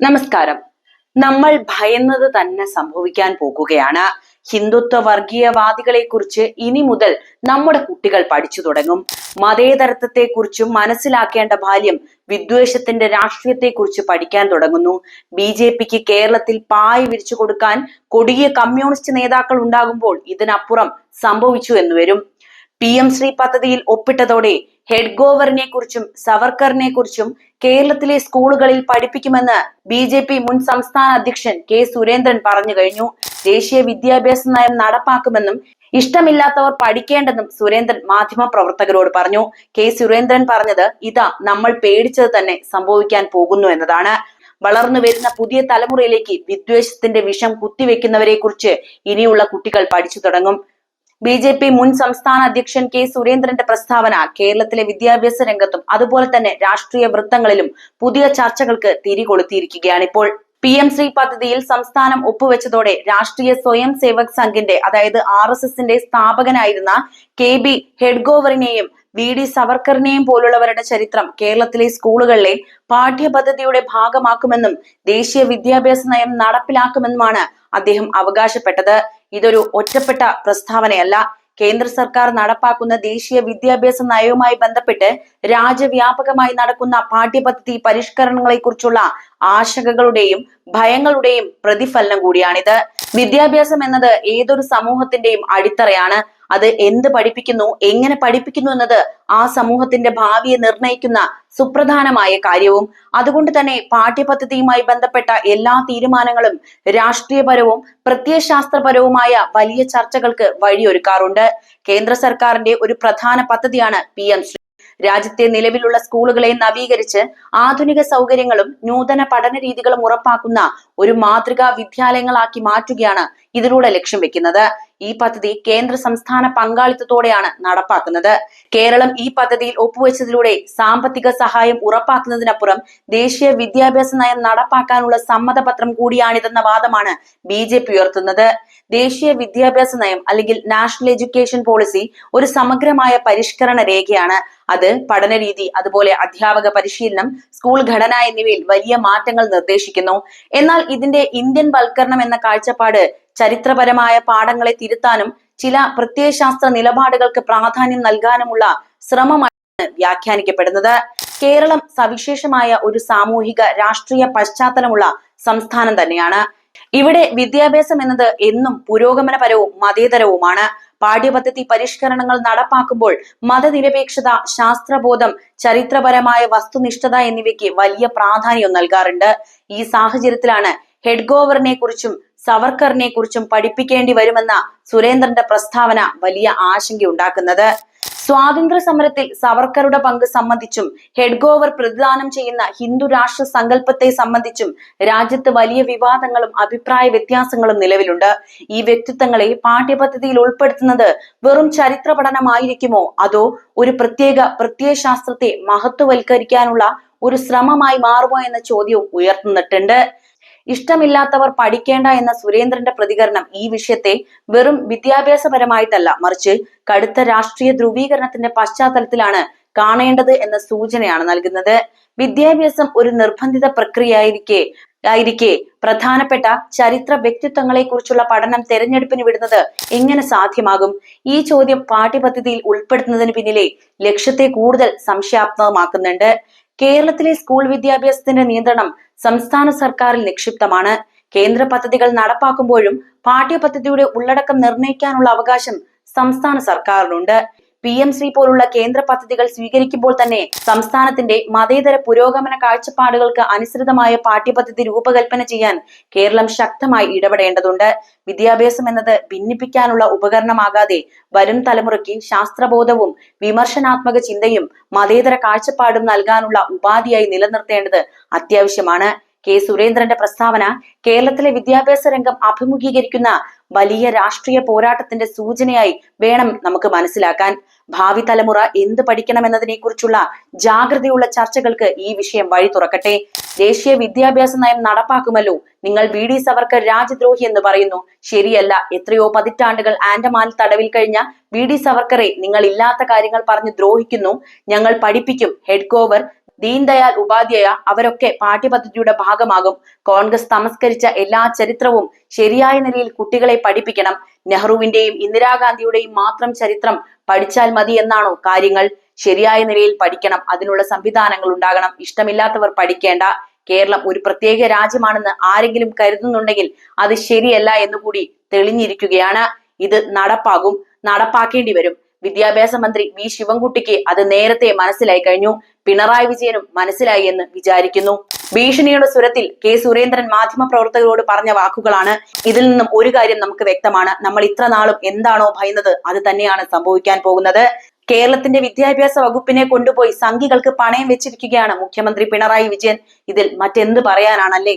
നമസ്കാരം. നമ്മൾ ഭയന്നത് തന്നെ സംഭവിക്കാൻ പോകുകയാണ്. ഹിന്ദുത്വ വർഗീയവാദികളെ കുറിച്ച് ഇനി മുതൽ നമ്മുടെ കുട്ടികൾ പഠിച്ചു തുടങ്ങും. മതേതരത്വത്തെ കുറിച്ചും മനസ്സിലാക്കേണ്ട ബാല്യം വിദ്വേഷത്തിന്റെ രാഷ്ട്രീയത്തെക്കുറിച്ച് പഠിക്കാൻ തുടങ്ങുന്നു. ബി ജെ പിക്ക് കേരളത്തിൽ പായ് വിരിച്ചു കൊടുക്കാൻ കൊടിയ കമ്മ്യൂണിസ്റ്റ് നേതാക്കൾ ഉണ്ടാകുമ്പോൾ ഇതിനപ്പുറം സംഭവിച്ചു എന്ന് വരും. പി എം ശ്രീ പദ്ധതിയിൽ ഒപ്പിട്ടതോടെ ഹെഡ് ഗോവറിനെ കുറിച്ചും സവർക്കറിനെ കുറിച്ചും കേരളത്തിലെ സ്കൂളുകളിൽ പഠിപ്പിക്കുമെന്ന് ബി ജെ പി മുൻ സംസ്ഥാന അധ്യക്ഷൻ കെ സുരേന്ദ്രൻ പറഞ്ഞു കഴിഞ്ഞു. ദേശീയ വിദ്യാഭ്യാസ നയം നടപ്പാക്കുമെന്നും ഇഷ്ടമില്ലാത്തവർ പഠിക്കേണ്ടെന്നും സുരേന്ദ്രൻ മാധ്യമ പ്രവർത്തകരോട് പറഞ്ഞു. കെ സുരേന്ദ്രൻ പറഞ്ഞത് ഇതാ നമ്മൾ പേടിച്ചത് തന്നെ സംഭവിക്കാൻ പോകുന്നു എന്നതാണ്. വളർന്നു വരുന്ന പുതിയ തലമുറയിലേക്ക് വിദ്വേഷത്തിന്റെ വിഷം കുത്തിവെക്കുന്നവരെ കുറിച്ച് ഇനിയുള്ള കുട്ടികൾ പഠിച്ചു തുടങ്ങും. ബി ജെ പി മുൻ സംസ്ഥാന അധ്യക്ഷൻ കെ സുരേന്ദ്രന്റെ പ്രസ്താവന കേരളത്തിലെ വിദ്യാഭ്യാസ രംഗത്തും അതുപോലെ തന്നെ രാഷ്ട്രീയ വൃത്തങ്ങളിലും പുതിയ ചർച്ചകൾക്ക് തിരികൊളുത്തിയിരിക്കുകയാണ് ഇപ്പോൾ. പി എം ശ്രീ പദ്ധതിയിൽ സംസ്ഥാനം ഒപ്പുവെച്ചതോടെ രാഷ്ട്രീയ സ്വയം സേവക് സംഘിന്റെ അതായത് ആർ എസ് എസിന്റെ സ്ഥാപകനായിരുന്ന കെ ബി ഹെഡ്ഗോവറിനെയും വി ഡി സവർക്കറിനെയും പോലുള്ളവരുടെ ചരിത്രം കേരളത്തിലെ സ്കൂളുകളിലെ പാഠ്യപദ്ധതിയുടെ ഭാഗമാക്കുമെന്നും ദേശീയ വിദ്യാഭ്യാസ നയം നടപ്പിലാക്കുമെന്നുമാണ് അദ്ദേഹം അവകാശപ്പെട്ടത്. ഇതൊരു ഒറ്റപ്പെട്ട പ്രസ്താവനയല്ല. കേന്ദ്ര സർക്കാർ നടപ്പാക്കുന്ന ദേശീയ വിദ്യാഭ്യാസ നയവുമായി ബന്ധപ്പെട്ട് രാജ്യവ്യാപകമായി നടക്കുന്ന പാഠ്യപദ്ധതി പരിഷ്കരണങ്ങളെക്കുറിച്ചുള്ള ആശങ്കകളുടെയും ഭയങ്ങളുടെയും പ്രതിഫലനം കൂടിയാണിത്. വിദ്യാഭ്യാസം എന്നത് ഏതൊരു സമൂഹത്തിന്റെയും അടിത്തറയാണ്. അത് എന്ത് പഠിപ്പിക്കുന്നു എങ്ങനെ പഠിപ്പിക്കുന്നു എന്നത് ആ സമൂഹത്തിന്റെ ഭാവിയെ നിർണയിക്കുന്ന സുപ്രധാനമായ കാര്യവും അതുകൊണ്ട് തന്നെ പാഠ്യപദ്ധതിയുമായി ബന്ധപ്പെട്ട എല്ലാ തീരുമാനങ്ങളും രാഷ്ട്രീയപരവും പ്രത്യയശാസ്ത്രപരവുമായ വലിയ ചർച്ചകൾക്ക് വഴിയൊരുക്കാറുണ്ട്. കേന്ദ്ര സർക്കാരിന്റെ ഒരു പ്രധാന പദ്ധതിയാണ് പി എം ശ്രീ. രാജ്യത്തെ നിലവിലുള്ള സ്കൂളുകളെ നവീകരിച്ച് ആധുനിക സൗകര്യങ്ങളും നൂതന പഠന രീതികളും ഉറപ്പാക്കുന്ന ഒരു മാതൃകാ വിദ്യാലയങ്ങളാക്കി മാറ്റുകയാണ് ഇതിലൂടെ ലക്ഷ്യം വെക്കുന്നത്. ഈ പദ്ധതി കേന്ദ്ര സംസ്ഥാന പങ്കാളിത്തത്തോടെയാണ് നടപ്പാക്കുന്നത്. കേരളം ഈ പദ്ധതിയിൽ ഒപ്പുവെച്ചതിലൂടെ സാമ്പത്തിക സഹായം ഉറപ്പാക്കുന്നതിനപ്പുറം ദേശീയ വിദ്യാഭ്യാസ നയം നടപ്പാക്കാനുള്ള സമ്മതപത്രം കൂടിയാണിതെന്ന വാദമാണ് ബി ജെ പി ഉയർത്തുന്നത്. ദേശീയ വിദ്യാഭ്യാസ നയം അല്ലെങ്കിൽ നാഷണൽ എഡ്യൂക്കേഷൻ പോളിസി ഒരു സമഗ്രമായ പരിഷ്കരണ രേഖയാണ്. അത് പഠനരീതി അതുപോലെ അധ്യാപക പരിശീലനം സ്കൂൾ ഘടന എന്നിവയിൽ വലിയ മാറ്റങ്ങൾ നിർദ്ദേശിക്കുന്നു. എന്നാൽ ഇതിന്റെ ഇന്ത്യൻ വൽക്കരണം എന്ന കാഴ്ചപ്പാട് ചരിത്രപരമായ പാഠങ്ങളെ തിരുത്താനും ചില പ്രത്യയശാസ്ത്ര നിലപാടുകൾക്ക് പ്രാധാന്യം നൽകാനുമുള്ള ശ്രമമാണ് വ്യാഖ്യാനിക്കപ്പെടുന്നത്. കേരളം സവിശേഷമായ ഒരു സാമൂഹിക രാഷ്ട്രീയ പശ്ചാത്തലമുള്ള സംസ്ഥാനം തന്നെയാണ്. ഇവിടെ വിദ്യാഭ്യാസം എന്നത് എന്നും പുരോഗമനപരവും മതേതരവുമാണ്. പാഠ്യപദ്ധതി പരിഷ്കരണങ്ങൾ നടപ്പാക്കുമ്പോൾ മതനിരപേക്ഷത ശാസ്ത്രബോധം ചരിത്രപരമായ വസ്തുനിഷ്ഠത എന്നിവയ്ക്ക് വലിയ പ്രാധാന്യം നൽകാറുണ്ട്. ഈ സാഹചര്യത്തിലാണ് ഹെഡ്ഗോവറിനെ കുറിച്ചും സവർക്കറിനെ കുറിച്ചും പഠിപ്പിക്കേണ്ടി വരുമെന്ന സുരേന്ദ്രന്റെ പ്രസ്താവന വലിയ ആശങ്കയുണ്ടാക്കുന്നത്. സ്വാതന്ത്ര്യ സമരത്തിൽ സവർക്കറുടെ പങ്ക് സംബന്ധിച്ചും ഹെഡ്ഗോവർ പ്രതിദാനം ചെയ്യുന്ന ഹിന്ദു രാഷ്ട്ര സങ്കല്പത്തെ സംബന്ധിച്ചും രാജ്യത്ത് വലിയ വിവാദങ്ങളും അഭിപ്രായ വ്യത്യാസങ്ങളും നിലവിലുണ്ട്. ഈ വ്യക്തിത്വങ്ങളെ പാഠ്യപദ്ധതിയിൽ ഉൾപ്പെടുത്തുന്നത് വെറും ചരിത്ര പഠനമായിരിക്കുമോ? അതോ ഒരു പ്രത്യേക പ്രത്യയശാസ്ത്രത്തെ മഹത്വവൽക്കരിക്കാനുള്ള ഒരു ശ്രമമായി മാറുമോ എന്ന ചോദ്യവും ഉയർത്തുന്നിട്ടുണ്ട് ഇഷ്ടമില്ലാത്തവർ പഠിക്കേണ്ട എന്ന സുരേന്ദ്രന്റെ പ്രതികരണം ഈ വിഷയത്തെ വെറും വിദ്യാഭ്യാസപരമായിട്ടല്ല മറിച്ച് കടുത്ത രാഷ്ട്രീയ ധ്രുവീകരണത്തിന്റെ പശ്ചാത്തലത്തിലാണ് കാണേണ്ടത് എന്ന സൂചനയാണ് നൽകുന്നത്. വിദ്യാഭ്യാസം ഒരു നിർബന്ധിത പ്രക്രിയയായിരിക്കെ ആയിരിക്കെ പ്രധാനപ്പെട്ട ചരിത്ര വ്യക്തിത്വങ്ങളെ കുറിച്ചുള്ള പഠനം തെരഞ്ഞെടുപ്പിന് വിടുന്നത് എങ്ങനെ സാധ്യമാകും? ഈ ചോദ്യം പാഠ്യപദ്ധതിയിൽ ഉൾപ്പെടുത്തുന്നതിന് പിന്നിലെ ലക്ഷ്യത്തെ കൂടുതൽ സംശയാത്മകമാക്കുന്നുണ്ട്. കേരളത്തിലെ സ്കൂൾ വിദ്യാഭ്യാസത്തിന്റെ നിയന്ത്രണം സംസ്ഥാന സർക്കാരിൽ നിക്ഷിപ്തമാണ്. കേന്ദ്ര പദ്ധതികൾ നടപ്പാക്കുമ്പോഴും പാഠ്യപദ്ധതിയുടെ ഉള്ളടക്കം നിർണയിക്കാനുള്ള അവകാശം സംസ്ഥാന സർക്കാരിനുണ്ട്. പി എം ശ്രീ പോലുള്ള കേന്ദ്ര പദ്ധതികൾ സ്വീകരിക്കുമ്പോൾ തന്നെ സംസ്ഥാനത്തിന്റെ മതേതര പുരോഗമന കാഴ്ചപ്പാടുകൾക്ക് അനുസൃതമായ പാഠ്യപദ്ധതി രൂപകൽപ്പന ചെയ്യാൻ കേരളം ശക്തമായി ഇടപെടേണ്ടതുണ്ട്. വിദ്യാഭ്യാസം എന്നത് ഭിന്നിപ്പിക്കാനുള്ള ഉപകരണമാകാതെ വരും തലമുറയ്ക്ക് ശാസ്ത്രബോധവും വിമർശനാത്മക ചിന്തയും മതേതര കാഴ്ചപ്പാടും നൽകാനുള്ള ഉപാധിയായി നിലനിർത്തേണ്ടത് അത്യാവശ്യമാണ്. കെ സുരേന്ദ്രന്റെ പ്രസ്താവന കേരളത്തിലെ വിദ്യാഭ്യാസ രംഗം അഭിമുഖീകരിക്കുന്ന വലിയ രാഷ്ട്രീയ പോരാട്ടത്തിന്റെ സൂചനയായി വേണം നമുക്ക് മനസ്സിലാക്കാൻ. ഭാവി തലമുറ എന്ത് പഠിക്കണമെന്നതിനെ കുറിച്ചുള്ള ജാഗ്രതയുള്ള ചർച്ചകൾക്ക് ഈ വിഷയം വഴി തുറക്കട്ടെ. ദേശീയ വിദ്യാഭ്യാസ നയം നടപ്പാക്കുമല്ലോ. നിങ്ങൾ വി ഡി സവർക്കർ രാജ്യദ്രോഹി എന്ന് പറയുന്നു. ശരിയല്ല എത്രയോ പതിറ്റാണ്ടുകൾ ആൻഡമാനിൽ തടവിൽ കഴിഞ്ഞ വി ഡി സവർക്കറെ നിങ്ങൾ ഇല്ലാത്ത കാര്യങ്ങൾ പറഞ്ഞ് ദ്രോഹിക്കുന്നു. ഞങ്ങൾ പഠിപ്പിക്കും. ഹെഡ് കോവർ ദീൻദയാൽ ഉപാധ്യായ അവരൊക്കെ പാഠ്യപദ്ധതിയുടെ ഭാഗമാകും. കോൺഗ്രസ് തമസ്കരിച്ച എല്ലാ ചരിത്രവും ശരിയായ നിലയിൽ കുട്ടികളെ പഠിപ്പിക്കണം. നെഹ്റുവിന്റെയും ഇന്ദിരാഗാന്ധിയുടെയും മാത്രം ചരിത്രം പഠിച്ചാൽ മതി എന്നാണോ കാര്യങ്ങൾ? ശരിയായ നിലയിൽ പഠിക്കണം. അതിനുള്ള സംവിധാനങ്ങൾ ഉണ്ടാകണം. ഇഷ്ടമില്ലാത്തവർ പഠിക്കേണ്ട. കേരളം ഒരു പ്രത്യേക രാജ്യമാണെന്ന് ആരെങ്കിലും കരുതുന്നുണ്ടെങ്കിൽ അത് ശരിയല്ല എന്നുകൂടി തെളിഞ്ഞിരിക്കുകയാണ്. ഇത് നടപ്പാകും. നടപ്പാക്കേണ്ടി വരും. വിദ്യാഭ്യാസ മന്ത്രി വി ശിവൻകുട്ടിക്ക് അത് നേരത്തെ മനസ്സിലായി കഴിഞ്ഞു. പിണറായി വിജയനും മനസ്സിലായി എന്ന് വിചാരിക്കുന്നു. ഭീഷണിയുടെ സ്വരത്തിൽ കെ സുരേന്ദ്രൻ മാധ്യമപ്രവർത്തകരോട് പറഞ്ഞ വാക്കുകളാണ്. ഇതിൽ നിന്നും ഒരു കാര്യം നമുക്ക് വ്യക്തമാണ്. നമ്മൾ ഇത്ര നാളും എന്താണോ ഭയന്നത് അത് തന്നെയാണ് സംഭവിക്കാൻ പോകുന്നത്. കേരളത്തിന്റെ വിദ്യാഭ്യാസ വകുപ്പിനെ കൊണ്ടുപോയി സംഘികൾക്ക് പണയം വെച്ചിരിക്കുകയാണ് മുഖ്യമന്ത്രി പിണറായി വിജയൻ. ഇതിൽ മറ്റെന്ത് പറയാനാണല്ലേ?